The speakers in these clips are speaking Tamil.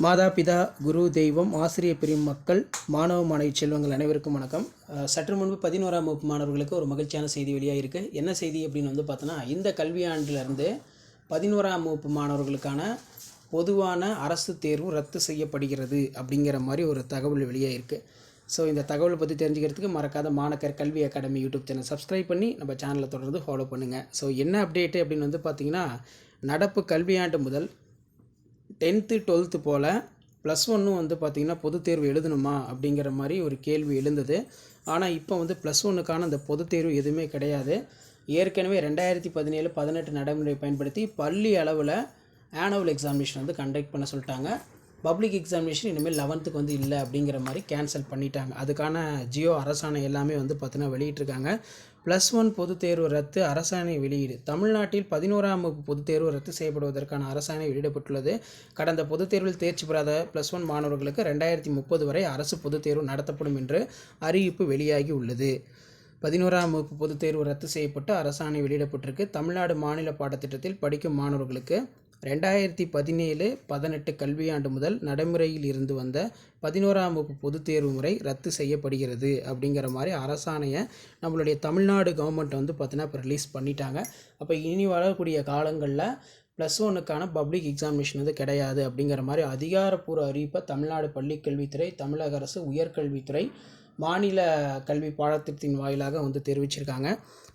மாதா பிதா குரு தெய்வம் ஆசிரிய பிரியும் மக்கள் மாணவ மாணவி செல்வங்கள் அனைவருக்கும் வணக்கம். சற்று முன்பு பதினோராம் வகுப்பு மாணவர்களுக்கு ஒரு மகிழ்ச்சியான செய்தி வெளியாக இருக்குது என்ன செய்தி அப்படின்னு வந்து பார்த்தோன்னா இந்த கல்வியாண்டிலிருந்து பதினோராம் வகுப்பு மாணவர்களுக்கான பொதுவான அரசு தேர்வு ரத்து செய்யப்படுகிறது அப்படிங்கிற மாதிரி ஒரு தகவல் வெளியாக இருக்குது ஸோ இந்த தகவலை பற்றி தெரிஞ்சுக்கிறதுக்கு மறக்காத மாணக்கர் கல்வி அகாடமி யூடியூப் சேனல் சப்ஸ்கிரைப் பண்ணி நம்ம சேனலை தொடர்ந்து ஃபாலோ பண்ணுங்கள் ஸோ என்ன அப்டேட்டு அப்படின்னு வந்து பார்த்திங்கன்னா நடப்பு கல்வியாண்டு முதல் டென்த்து டுவெல்த்து போல் ப்ளஸ் ஒன்னும் வந்து பார்த்திங்கன்னா பொதுத் தேர்வு எழுதணுமா அப்படிங்கிற மாதிரி ஒரு கேள்வி எழுந்தது. ஆனால் இப்போ வந்து ப்ளஸ் ஒன்னுக்கான அந்த பொதுத் தேர்வு எதுவுமே கிடையாது. ஏற்கனவே ரெண்டாயிரத்தி பதினேழு பதினெட்டு நடைமுறை பயன்படுத்தி பள்ளி அளவில் ஆனுவல் எக்ஸாமினேஷன் வந்து கண்டக்ட் பண்ண சொல்லிட்டாங்க. பப்ளிக் எக்ஸாமினேஷன் இனிமேல் லெவன்த்துக்கு வந்து இல்லை அப்படிங்கிற மாதிரி கேன்சல் பண்ணிட்டாங்க. அதுக்கான ஜியோ அரசாணை எல்லாமே வந்து பார்த்தீங்கன்னா வெளியிட்டிருக்காங்க. ப்ளஸ் ஒன் பொதுத் தேர்வு ரத்து அரசாணை வெளியீடு. தமிழ்நாட்டில் பதினோராம் வகுப்பு பொதுத் தேர்வு ரத்து செய்யப்படுவதற்கான அரசாணை வெளியிடப்பட்டுள்ளது. கடந்த பொதுத் தேர்வில் தேர்ச்சி பெறாத ப்ளஸ் ஒன் மாணவர்களுக்கு ரெண்டாயிரத்தி முப்பது வரை அரசு பொதுத் தேர்வு நடத்தப்படும் என்று அறிவிப்பு வெளியாகி உள்ளது. பதினோராம் வகுப்பு பொதுத் தேர்வு ரத்து செய்யப்பட்டு அரசாணை வெளியிடப்பட்டிருக்கு. தமிழ்நாடு மாநில பாடத்திட்டத்தில் படிக்கும் மாணவர்களுக்கு ரெண்டாயிரத்தி பதினேழு பதினெட்டு கல்வியாண்டு முதல் நடைமுறையில் இருந்து வந்த பதினோராம் வகுப்பு பொதுத் தேர்வு முறை ரத்து செய்யப்படுகிறது அப்படிங்கிற மாதிரி அரசாணையை நம்மளுடைய தமிழ்நாடு கவர்மெண்ட் வந்து பார்த்தீங்கன்னா இப்போ ரிலீஸ் பண்ணிட்டாங்க. அப்போ இனி வரக்கூடிய காலங்களில் ப்ளஸ் ஒன்னுக்கான பப்ளிக் எக்ஸாமினேஷன் வந்து கிடையாது அப்படிங்கிற மாதிரி அதிகாரப்பூர்வ அறிவிப்பை தமிழ்நாடு பள்ளிக்கல்வித்துறை தமிழக அரசு உயர்கல்வித்துறை மாநில கல்வி பாடத்திட்டத்தின் வாயிலாக வந்து தெரிவிச்சிருக்காங்க.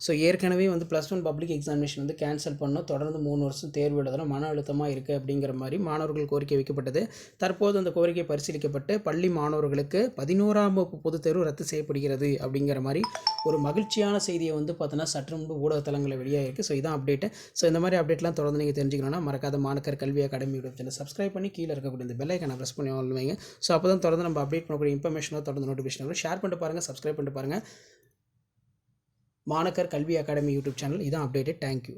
ஸோ ஏற்கனவே வந்து ப்ளஸ் ஒன் பப்ளிக் எக்ஸாமினேஷன் வந்து கேன்சல் பண்ணோம். தொடர்ந்து மூணு வருஷம் தேர்வு எழுதணும். மன அழுத்தமாக இருக்குது அப்படிங்கிற மாதிரி மாணவர்கள் கோரிக்கை வைக்கப்பட்டது. தற்போது அந்த கோரிக்கை பரிசீலிக்கப்பட்டு பள்ளி மாணவர்களுக்கு பதினோராம் வகுப்பு பொதுத் தேர்வு ரத்து செய்யப்படுகிறது அப்படிங்கிற மாதிரி ஒரு மகிழ்ச்சியான செய்தியை வந்து பார்த்தோன்னா சற்று முன்பு ஊடகத்தலங்களில் வெளியாக இருக்குது ஸோ இதான் அப்டேட்டு ஸோ இந்த மாதிரி அப்டேட்லாம் தொடர்ந்து நீங்கள் தெரிஞ்சுக்கணும்னா மறக்காத மாணக்கர் கல்வி அகாடமி யூடியூப் சேனல் சப்ஸ்கிரைப் பண்ணி கீழே இருக்கக்கூடிய இந்த பெல்லைக்கான ப்ரெஸ் பண்ணி ஆல் வைங்க. ஸோ அப்போ தான் தொடர்ந்து நம்ம அப்டேட் பண்ணக்கூடிய இன்ஃபர்மேஷனோ தொடர்ந்து நோட்டிஃபிகேஷன் வரும். ஷேர் பண்ணிட்டு பாருங்கள் சப்ஸ்கிரைப் பண்ணிட்டு பாருங்கள் மாணக்கர் கல்வி அகாடமி யூடியூப் சேனல் இதான் அப்டேட்டு தேங்க்யூ